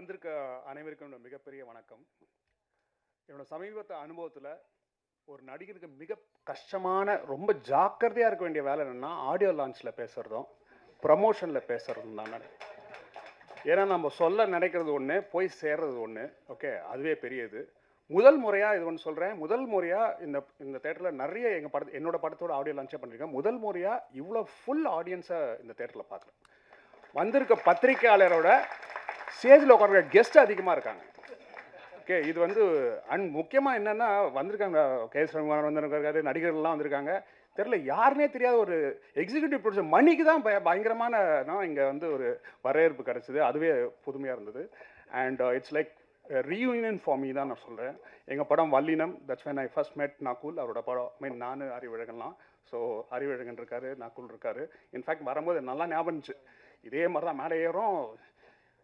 வந்திருக்க அனைவருக்கும் என்னோட மிகப்பெரிய வணக்கம். என்னோட சமீபத்த அனுபவத்தில் ஒரு நடிகருக்கு மிக கஷ்டமான ரொம்ப ஜாக்கிரதையாக இருக்க வேண்டிய வேலை என்னென்னா ஆடியோ லான்ச்சில் பேசுகிறதும் ப்ரமோஷனில் பேசுகிறதும் தான் ஏன்னா நம்ம சொல்ல நினைக்கிறது ஒன்று போய் சேர்றது ஒன்று ஓகே அதுவே பெரியது. முதல் முறையாக இது ஒன்று சொல்கிறேன் முதல் முறையாக இந்த இந்த தேட்டரில் நிறைய எங்கள் படத்து என்னோட படத்தோட ஆடியோ லான்ச்சே பண்ணியிருக்கேன் முதல் முறையாக இவ்வளோ ஃபுல் ஆடியன்ஸை இந்த தேட்டரில் பார்க்குறேன். வந்திருக்க பத்திரிக்கையாளரோட ஸ்டேஜில் உட்கார கெஸ்ட் அதிகமாக இருக்காங்க. ஓகே இது வந்து அண்ட் முக்கியமாக என்னென்னா வந்திருக்காங்க கே எஸ் வந்திருக்காரு நடிகர்கள்லாம் வந்திருக்காங்க. தெரில யாருனே தெரியாத ஒரு எக்ஸிக்யூட்டிவ் ப்ரொடியூசர் மணிக்கு தான் பய பயங்கரமான இங்கே வந்து ஒரு வரவேற்பு கிடச்சிது. அதுவே புதுமையாக இருந்தது. And it's like reunion for me தான் நான் சொல்கிறேன் எங்கள் படம் வல்லினம் தட்ஸ் வென் ஐ ஃபர்ஸ்ட் மெட் நாக்குல் அவரோட படம். மீன் நான் அறிவழகன்லாம். ஸோ அறிவழகன் இருக்காரு நாக்குல் இருக்காரு. இன்ஃபேக்ட் வரும்போது நல்லா ஞாபகம் இருந்துச்சு. இதே மாதிரி தான் மேலே ஏறும்.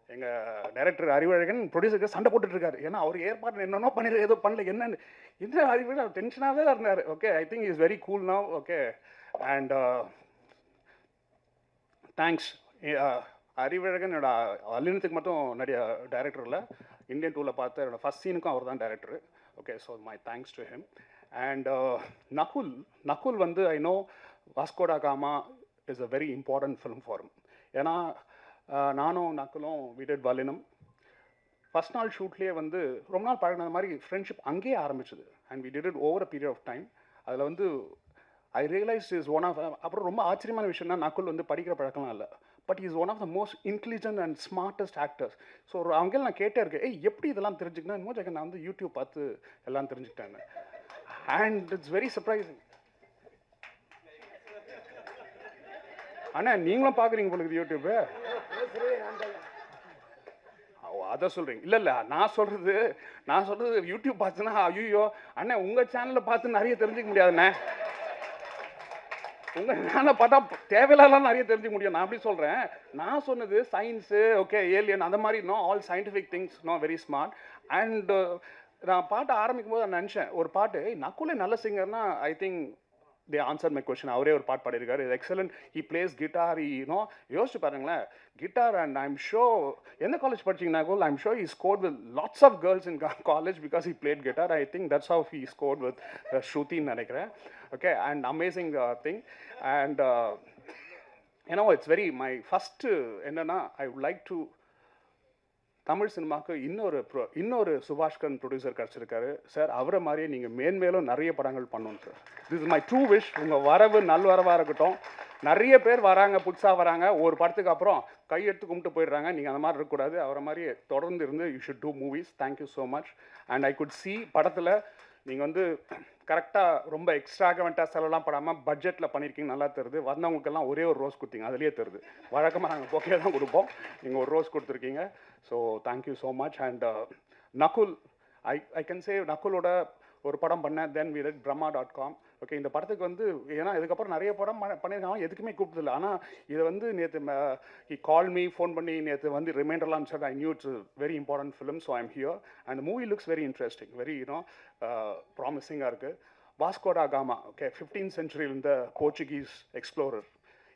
எங்கள் டைரக்டர் அறிவழகன் ப்ரொடியூசருக்கு சண்டை போட்டுட்டு இருக்காரு ஏன்னா அவர் ஏற்பாடு என்னென்னோ பண்ணிரு ஏதோ பண்ணல என்னன்னு. என்ன அறிவு டென்ஷனாகவே இருந்தார். Okay I think is very cool now okay and thanks Arivazhagan என்னோட அல்லினத்துக்கு மட்டும் நிறைய டைரக்டர் இல்லை. இந்தியன் டூவில் பார்த்த என்னோடய ஃபஸ்ட் சீனுக்கும் அவர் தான் director okay so my thanks to him and Nakul Nakul வந்து I know Vasco da Gama is a very important film form ஏன்னா நானும் நக்கலும் விடட் வலினம் ஃபஸ்ட் நாள் ஷூட்லேயே வந்து ரொம்ப நாள் பழகின மாதிரி ஃப்ரெண்ட்ஷிப் அங்கேயே ஆரம்பிச்சது. And we did it over a period of time அதில் வந்து I realise is one of அப்புறம் ரொம்ப ஆச்சரியமான விஷயம்னா நக்குல் வந்து படிக்கிற பழக்கம்லாம் இல்லை. But is one of the most intelligent and smartest actors so ஒரு அவங்க நான் கேட்டே இருக்கேன் ஏய் எப்படி இதெல்லாம் தெரிஞ்சுக்கணும் மோஜ் நான் வந்து யூடியூப் பார்த்து எல்லாம் தெரிஞ்சுக்கிட்டேன் அண்ட் இட்ஸ் வெரி சர்ப்ரைசிங் அண்ணா நீங்களும் பார்க்குறீங்க பொழுது யூடியூப்பு அதை சொல்கிறீங்க இல்லை இல்லை நான் சொல்கிறது நான் சொல்கிறது யூடியூப் பார்த்துன்னா ஐயோ அண்ணே உங்கள் சேனலில் பார்த்து நிறைய தெரிஞ்சுக்க முடியாதுண்ணே உங்கள் சேனலில் பார்த்தா தேவையில்லாம் நிறைய தெரிஞ்சுக்க முடியும். நான் அப்படி சொல்கிறேன் நான் சொன்னது சயின்ஸு ஓகே ஏலியன் அந்த மாதிரி no all scientific things no very smart and நான் பாட்டு ஆரம்பிக்கும் போது நான் நினச்சேன் ஒரு பாட்டு நக்குலே நல்ல சிங்கர்னா I think they answer my question அவரே ஒரு பாட்டு பாடியிருக்காரு. Excellent he plays guitar you know யோசிச்சு பாருங்களேன். கிட்டார் அண்ட் ஐம் ஷோ எந்த காலேஜ் படிச்சீங்கன்னா goal I'm sure he score with lots of girls in college because he played guitar I think that's how he scored with ஸ்ருதின்னு நினைக்கிறேன். Okay and amazing thing and ஏன்னா it's very my first என்னன்னா I would like to Tamil சினிமாவுக்கு இன்னொரு bro இன்னொரு Subaskaran producer கிடச்சிருக்காரு. Sir அவரை மாதிரியே நீங்கள் மேன்மேலும் நிறைய படங்கள் பண்ணணும் sir. This is my true wish உங்கள் வரவு நல்வரவாக இருக்கட்டும். நிறைய பேர் வராங்க புதுசாக வராங்க. ஒரு படத்துக்கு அப்புறம் கையெடுத்து கும்பிட்டு போயிடுறாங்க. நீங்கள் அந்த மாதிரி இருக்கக்கூடாது. அவரை மாதிரி தொடர்ந்து இருந்து you should do movies thank you so much and I good see படத்தில் நீங்கள் வந்து கரெக்டாக ரொம்ப எக்ஸ்ட்ராகவெண்ட்டாக செலவெல்லாம் படாமல் பட்ஜெட்டில் பண்ணியிருக்கீங்க நல்லா தருது வந்தவங்களுக்கெல்லாம் ஒரே ஒரு ரோஸ் கொடுத்தீங்க. அதுலேயே தருது வழக்கமாக நாங்கள் பொக்கே தான் கொடுப்போம். நீங்கள் ஒரு ரோஸ் கொடுத்துருக்கீங்க. So thank you so much and Nakul I I can say நகுலோட ஒரு படம் பண்ணேன் then we read Brahma dot com okay இந்த படத்துக்கு வந்து ஏன்னா இதுக்கப்புறம் நிறைய படம் பண்ணியிருக்காங்க. எதுக்குமே கூப்பிட்டதில்ல. ஆனால் இதை வந்து நேற்று கால் மீ ஃபோன் பண்ணி நேற்று வந்து ரிமைண்டர்லாம் sir I knew it's very important film so I'm here and movie looks very interesting very you know ப்ராமிசிங்காக இருக்குது Vasco da Gama okay fifteen சென்ச்சுரியில் இருந்த போர்ச்சுகீஸ் எக்ஸ்ப்ளோரர்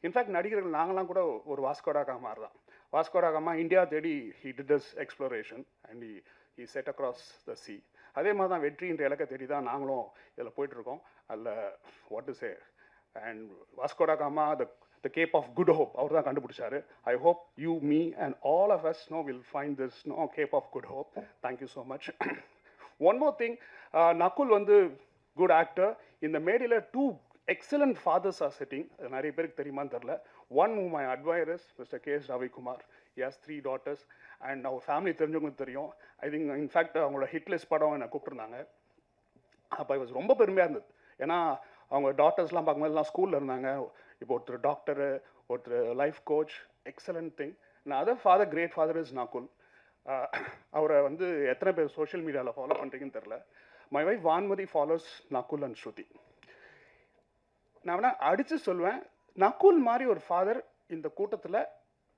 இன்ஃபேக்ட் நடிகர்கள் நாங்களாம் கூட ஒரு வாஸ்கோடா காமார் தான். வாஸ்கோடா காமா இந்தியா தேடி he did this exploration and he he set across the sea அதே மாதிரி தான் வெற்றின்ற இலக்கை தேடி தான் நாங்களும் இதில் போயிட்டுருக்கோம். அதில் what is a and Vasco da Gama the the Cape of Good Hope அவர் தான் கண்டுபிடிச்சாரு. I hope you me and all of us know will find this no Cape of Good Hope thank you so much one more thing Nakul வந்து good actor இந்த மேடையில் two excellent fathers are setting அது நிறைய பேருக்கு தெரியுமான்னு தெரில one my அட்வைரஸ் mister K S Ravikumar has three daughters and our family தெரிஞ்சவங்களுக்கு தெரியும். ஐ திங்க் இன்ஃபேக்ட் அவங்களோட ஹிட்லெஸ் படம் என்னை கூப்பிட்டுருந்தாங்க. அப்போ இது ரொம்ப பெருமையாக இருந்தது. ஏன்னா அவங்க டாக்டர்ஸ்லாம் பார்க்கும்போதெல்லாம் ஸ்கூலில் இருந்தாங்க. இப்போ ஒருத்தர் டாக்டரு ஒருத்தர் லைஃப் கோச் எக்ஸலண்ட் திங் நான் other father great father is Nakul அவரை வந்து எத்தனை பேர் சோஷியல் மீடியாவில் ஃபாலோ பண்ணுறீங்கன்னு தெரில my wife Vanmathi follows Nakul and Shruti நான் வேணால் அடித்து சொல்லுவேன் நக்குல் மாதிரி ஒரு ஃபாதர் இந்த கூட்டத்தில்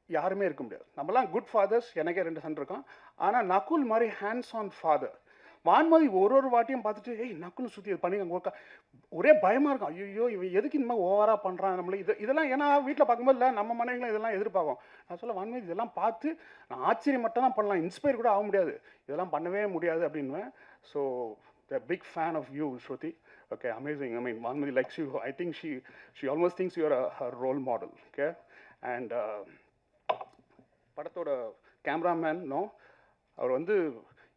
யாருமே இருக்க முடியாது. நம்மலாம் குட் ஃபாதர்ஸ் எனக்கே ரெண்டு சன் இருக்கான் ஆனால் நக்குல் மாதிரி ஹேண்ட்ஸ் ஆன் ஃபாதர் வான்மதி ஒரு ஒரு வாட்டியும் பார்த்துட்டு ஏய் நக்குன்னு சுற்றி பண்ணிங்க ஒர்க்கா ஒரே பயமாக இருக்கும். ஐயோ இவன் எதுக்கு இந்த மாதிரி ஓவராக பண்ணுறான் நம்மள? இது இதெல்லாம் ஏன்னா வீட்டில் பார்க்கும்போது இல்லை நம்ம மனைவிகளும் இதெல்லாம் எதிர்பார்க்கும். நான் சொல்ல வான்மதி இதெல்லாம் பார்த்து நான் ஆச்சரியம் மட்டும் தான் பண்ணலாம். இன்ஸ்பயர் கூட ஆக முடியாது. இதெல்லாம் பண்ணவே முடியாது அப்படின்னுவேன். So the big fan of you Shruti. Okay amazing I mean Vanmathi likes you I think she she almost things you are her role model okay and படத்தோட கேமராமேனும் அவர் வந்து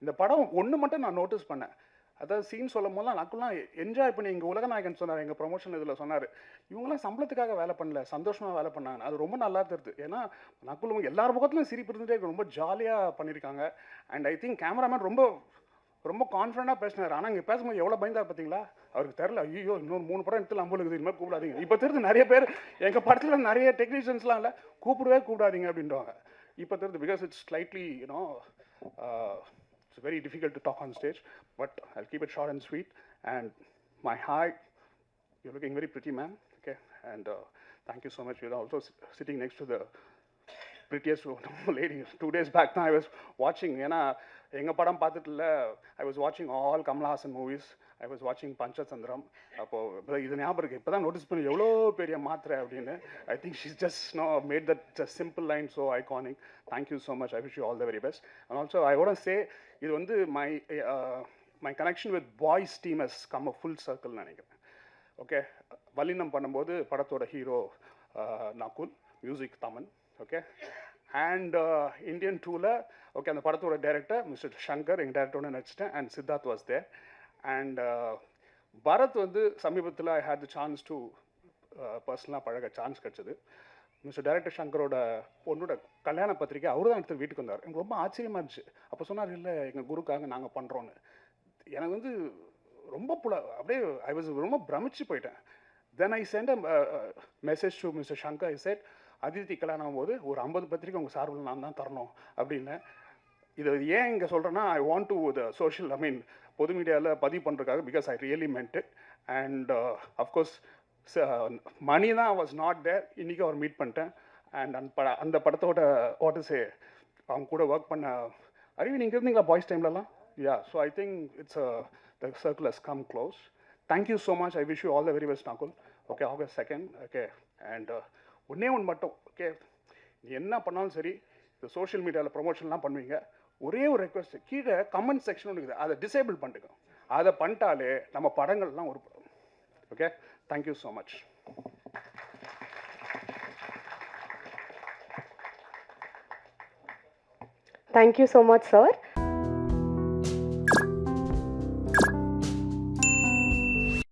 இந்த படம் ஒன்று மட்டும் நான் நோட்டீஸ் பண்ணேன். அதாவது சீன் சொல்லும் போதெல்லாம் நக்குலாம் என்ஜாய் பண்ணி எங்கள் உலகநாயகன் சொன்னார் எங்கள் ப்ரொமோஷன் இதில் சொன்னார். இவங்களாம் சம்பளத்துக்காக வேலை பண்ணல சந்தோஷமாக வேலை பண்ணாங்க. அது ரொம்ப நல்லா தருது ஏன்னா நக்குலும் எல்லார் பக்கத்துலையும் சிரிப்பு இருந்துட்டே இருக்கு. ரொம்ப ஜாலியாக பண்ணியிருக்காங்க அண்ட் ஐ திங்க் கேமராமேன் ரொம்ப ரொம்ப கான்ஃபிடண்டாக பேசினார். ஆனால் இங்கே பேசும்போது எவ்வளோ பயந்தார் பார்த்தீங்களா அவருக்கு தெரில ஐயோ இன்னொரு மூணு படம் எடுத்து அம்பு இருக்குது இனிமேல் கூப்பிடாதீங்க. இப்போ தெரிஞ்சு நிறைய பேர் எங்கள் படத்தில் நிறைய டெக்னீஷியன்ஸ்லாம் இல்லை கூப்பிடவே கூப்பிடாதீங்க Because it's slightly, you know, uh, it's very difficult to talk on stage, but I'll keep it short and sweet. And my hi, you're looking very pretty, man. Okay, and uh, thank you so much. You're also sitting next to the prettiest lady. Two days back now, I was watching, you know, I was watching all Kamala Hassan movies. I was வாட்சிங் பஞ்சதந்திரம் அப்போது இது ஞாபகம் இருக்குது இப்போ தான் notice பண்ணி எவ்வளோ பெரிய மாத்திரை அப்படின்னு. I think she's just no mad that just simple line so iconic thank you so much I wish you all the very best and also I ought say இது வந்து my my connection with boys team has come a full சர்க்கிள்னு நினைக்கிறேன். Okay Vallinam பண்ணும்போது படத்தோட hero Nakul music Thaman. Okay and Indian டூவில் okay அந்த படத்தோட director mister Shankar எங்கள் டேரக்டரோட நடிச்சிட்டேன். And Siddharth was there and Bharath uh, வந்து சமீபத்தில் I had the chance to பர்சனலாக பழக சான்ஸ் கிடச்சிது. மிஸ்டர் டைரக்டர் சங்கரோட பொண்ணோட கல்யாண பத்திரிக்கை அவர் தான் எடுத்து வீட்டுக்கு வந்தார். எனக்கு ரொம்ப ஆச்சரியமாக இருந்துச்சு. அப்போ சொன்னார் இல்லை எங்கள் குருக்காக நாங்கள் பண்ணுறோன்னு எனக்கு வந்து ரொம்ப புல அப்படியே ஐ வாஸ் ரொம்ப பிரமிச்சு போயிட்டேன். Then I sent message to mister Shankar I said Aditi கல்யாணம் போது ஒரு ஐம்பது பத்திரிக்கை உங்கள் சார்பில் நான் தான் தரணும். அப்படின்னு இது ஏன் இங்கே சொல்கிறேன்னா I want to the social I mean பொது மீடியாவில் பதிவு பண்ணுறதுக்காக because I really meant it and of course Mani தான் வாஸ் நாட் தேர் இன்றைக்கி அவர் மீட் பண்ணிட்டேன். அண்ட் அந்த பட அந்த படத்தோட வாட்டர்ஸே அவங்க கூட ஒர்க் பண்ண அறிவி நீங்கள் இருந்தீங்களா பாய்ஸ் டைம்லலாம் yeah so I think it's the circle has come close thank you so much I wish you all the very best Nakul okay August second okay and ஒன்றே ஒன்று மட்டும் ஓகே நீ என்ன பண்ணாலும் சரி இந்த சோஷியல் மீடியாவில் ப்ரொமோஷன்லாம் பண்ணுவீங்க. ஒரே ஒரு ரெக்வஸ்ட் கீழே கமெண்ட் செக்ஷன் ஒன்று இருக்குது. அதை டிசேபிள் பண்ணிட்டுங்க அதை பண்ணிட்டாலே நம்ம படங்கள்லாம் ஒரு okay thank you so much thank you so much sir.